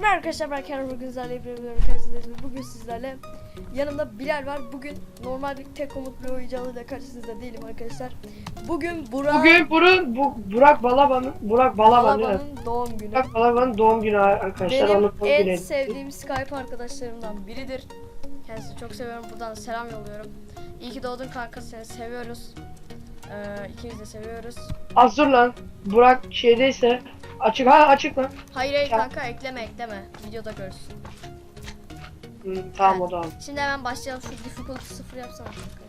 Merhaba arkadaşlar ben Kenan bugün sizlerle karşınızdayım. Bugün sizlerle yanımda Bilal var. Bugün normal bir tek komut bir oyuncağıyla karşınızda değilim arkadaşlar. Bugün Burak Bugün Burun, bu, Burak Balaban'ın, Burak Balaban değil mi? Balaba'nın doğum günü. Burak Balaban'ın doğum günü arkadaşlar. Benim en en sevdiğim Skype arkadaşlarımdan biridir. Kendisini çok seviyorum. Buradan selam yolluyorum. İyi ki doğdun kanka seni seviyoruz. Ee, ikimiz de seviyoruz. Az dur lan. Burak şeydeyse açık ha açık lan. Hayır hayır Ya. kanka ekleme ekleme. Videoda görsün. Hı, tamam o da. Şimdi hemen başlayalım. Şu difficulty sıfır yapsana kanka.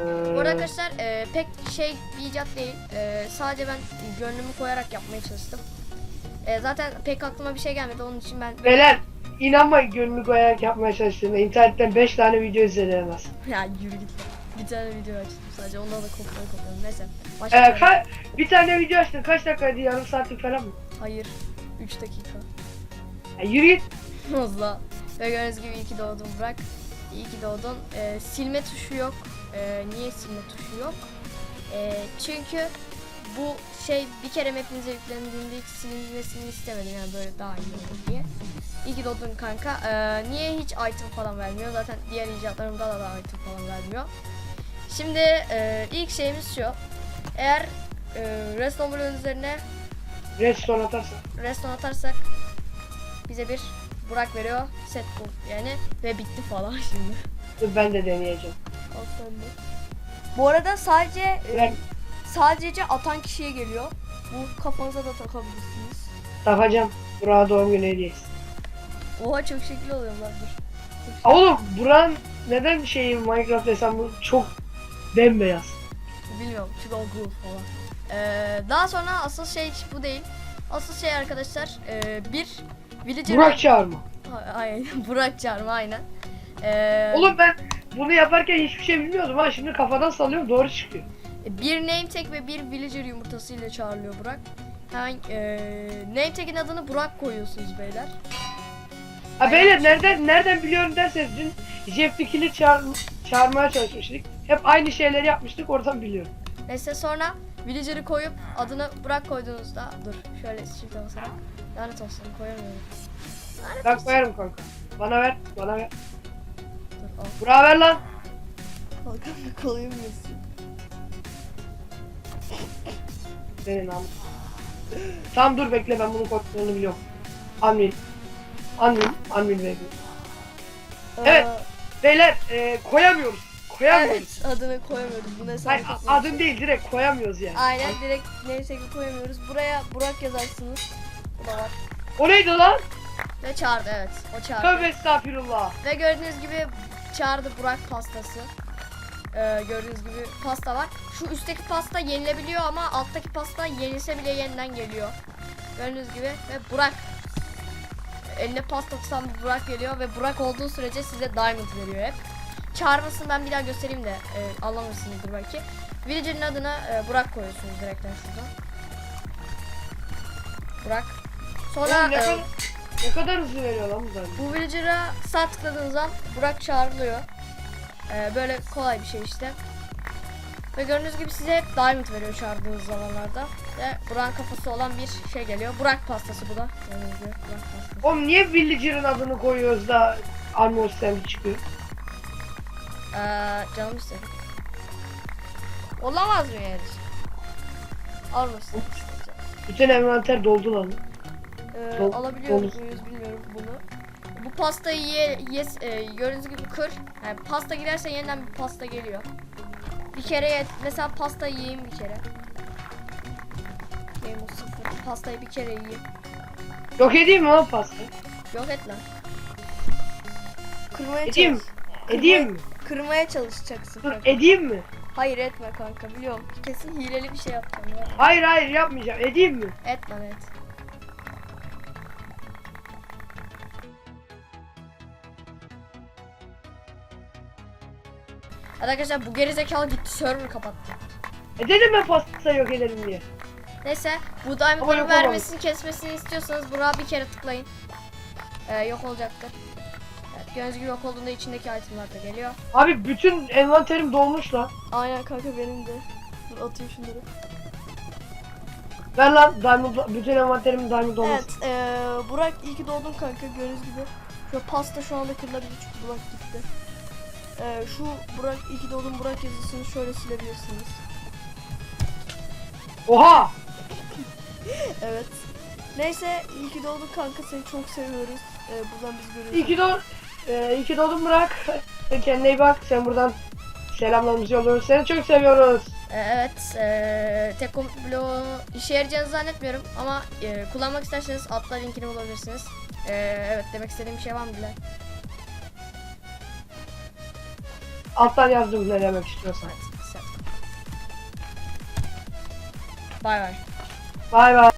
Ee, Bu arada arkadaşlar e, pek şey bir icat değil. E, sadece ben gönlümü koyarak yapmaya çalıştım. E, zaten pek aklıma bir şey gelmedi. Onun için ben Beyler inanma gönlünü koyarak yapmaya çalıştığında internetten 5 tane video izleyemez. ya yürü git. Tane video açtım sadece. Ondan da kopyala kopyala. Neyse. Ee, Başlayalım. ka- bir tane video açtın kaç dakikaydı yarım saatlik falan mı? Hayır. 3 dakika. Ya, yürü git. Fazla. Ve gördüğünüz gibi iyi ki doğdun Burak. İyi ki doğdun. E, silme tuşu yok. E, niye silme tuşu yok? E, çünkü bu şey bir kere mapinize yüklendiğinde hiç silinmesini istemedim yani böyle daha iyi olur diye. İyi ki doğdun kanka. E, niye hiç item falan vermiyor? Zaten diğer icatlarımda da, da item falan vermiyor. Şimdi e, ilk şeyimiz şu. Eğer e, Redstone bloğun üzerine Redstone atarsın. Redstone atarsak bize bir Burak veriyor. Set bu yani ve bitti falan şimdi. Dur ben de deneyeceğim. Al sen de. Bu arada sadece e, Ben sadece atan kişiye geliyor. Bu kafanıza da takabilirsiniz. takacağım. Burak'a doğum günü hediyesi. Oha çok şekil oluyor lan dur. Aa, Oğlum Burak'ın neden şeyi Minecraft hesabı çok bembeyaz? Bilmiyorum çünkü o cool falan. Ee, daha sonra asıl şey bu değil. Asıl şey arkadaşlar e, bir villager Burak çağırma. Ha- aynen Burak çağırma aynen. Ee, Oğlum ben bunu yaparken hiçbir şey bilmiyordum ha şimdi kafadan salıyorum doğru çıkıyor. Bir name tag ve bir villager yumurtası ile çağrılıyor Burak. Hemen eee name tag'in adını Burak koyuyorsunuz beyler. Ha beyler nereden nereden biliyorum derseniz dün Jeff Dickel'i çağır, çağırmaya çalışmıştık. Hep aynı şeyleri yapmıştık oradan biliyorum. Neyse sonra villager'ı koyup adını Burak koyduğunuzda dur şöyle shift'e basarak lanet olsun koyamıyorum. Lanet Ben olsun. koyarım kanka. Bana ver, bana ver. Dur al. Burak'a ver lan. Kalkanla koyamıyorsun. Senin am. Tamam dur bekle ben bunun kodlarını biliyorum. Anvil. Anvil, Anvil bekle. Evet. Beyler e, koyamıyoruz. Koyamıyoruz. Evet adını koyamıyoruz. Hesap Hayır a- adın değil direkt koyamıyoruz yani. Aynen direkt name tag'i koyamıyoruz. Buraya Burak yazarsınız. Bu da var. O neydi lan? Ve çağırdı evet. O çağırdı. Tövbe estağfirullah. Ve gördüğünüz gibi çağırdı Burak pastası. Ee, gördüğünüz gibi pasta var. Şu üstteki pasta yenilebiliyor ama alttaki pasta yenilse bile yeniden geliyor. Gördüğünüz gibi ve Burak eline bir Burak geliyor ve Burak olduğu sürece size diamond veriyor hep. Çağırmasını ben bir daha göstereyim de e, anlamışsınızdır belki. Villager'ın adına e, Burak koyuyorsunuz direkten şuradan. Burak. Sonra Oğlum ne, e, kadar, ne kadar hızlı veriyor lan bu zaten. bu villager'a sağ tıkladığınız an Burak çağrılıyor. Ee, böyle kolay bir şey işte. Ve gördüğünüz gibi size hep diamond veriyor çağırdığınız zamanlarda. Ve Burak'ın kafası olan bir şey geliyor. Burak pastası bu da. Burak pastası. Oğlum niye Villager'ın adını koyuyoruz da Armor Stand çıkıyor? Ee, canım istedi. Olamaz mı yani? Al mısın? Bütün envanter doldu lan. Ee, Dol- alabiliyor muyuz bilmiyorum bunu. Bu pastayı ye, yes, e, gördüğünüz gibi kır. Yani pasta girerse yeniden bir pasta geliyor. Bir kere ye, mesela pasta yiyeyim bir kere. Yiyeyim o sıfır. Pastayı bir kere yiyeyim. Yok edeyim mi lan pasta? Yok et lan. Kırmaya Edeyim. çalış. Edeyim mi? Kırmaya çalışacaksın. Dur kanka. edeyim mi? Hayır etme kanka biliyorum. Kesin hileli bir şey yapacağım ya. Hayır hayır yapmayacağım. Edeyim mi? Et lan et. Hadi arkadaşlar bu gerizekalı gitti server kapattı. E dedim ben pasta yok edelim diye. Neyse bu Ama diamondları yok vermesini kesmesini istiyorsanız buna bir kere tıklayın. Ee, yok olacaktır. Evet, gördüğünüz gibi yok olduğunda içindeki itemlar da geliyor. Abi bütün envanterim dolmuş lan. Aynen kanka benim de. Dur atayım şunları. Ver lan diamond, bütün envanterimin diamond olması. Evet, eee Burak iyi ki doğdun kanka gördüğünüz gibi. Şu pasta şu anda kırılabilir çünkü Burak gitti. Eee şu Burak iyi ki doğdun Burak yazısını şöyle silebilirsiniz. Oha! Evet. Neyse iyi ki doğdun kanka seni çok seviyoruz. Eee buradan biz görüyoruz. İyi ki doğ e, iyi ki doğdun Burak. Kendine iyi bak. Sen buradan selamlarımızı yolluyoruz. Seni çok seviyoruz. Ee, Evet, eee tek komut bloğu işe yarayacağını zannetmiyorum ama eee, kullanmak isterseniz altta linkini bulabilirsiniz. Eee, evet, demek istediğim bir şey var mı Bilal? Alttan yazdım ne demek istiyorsan. Evet. Bay bay. Bay bay.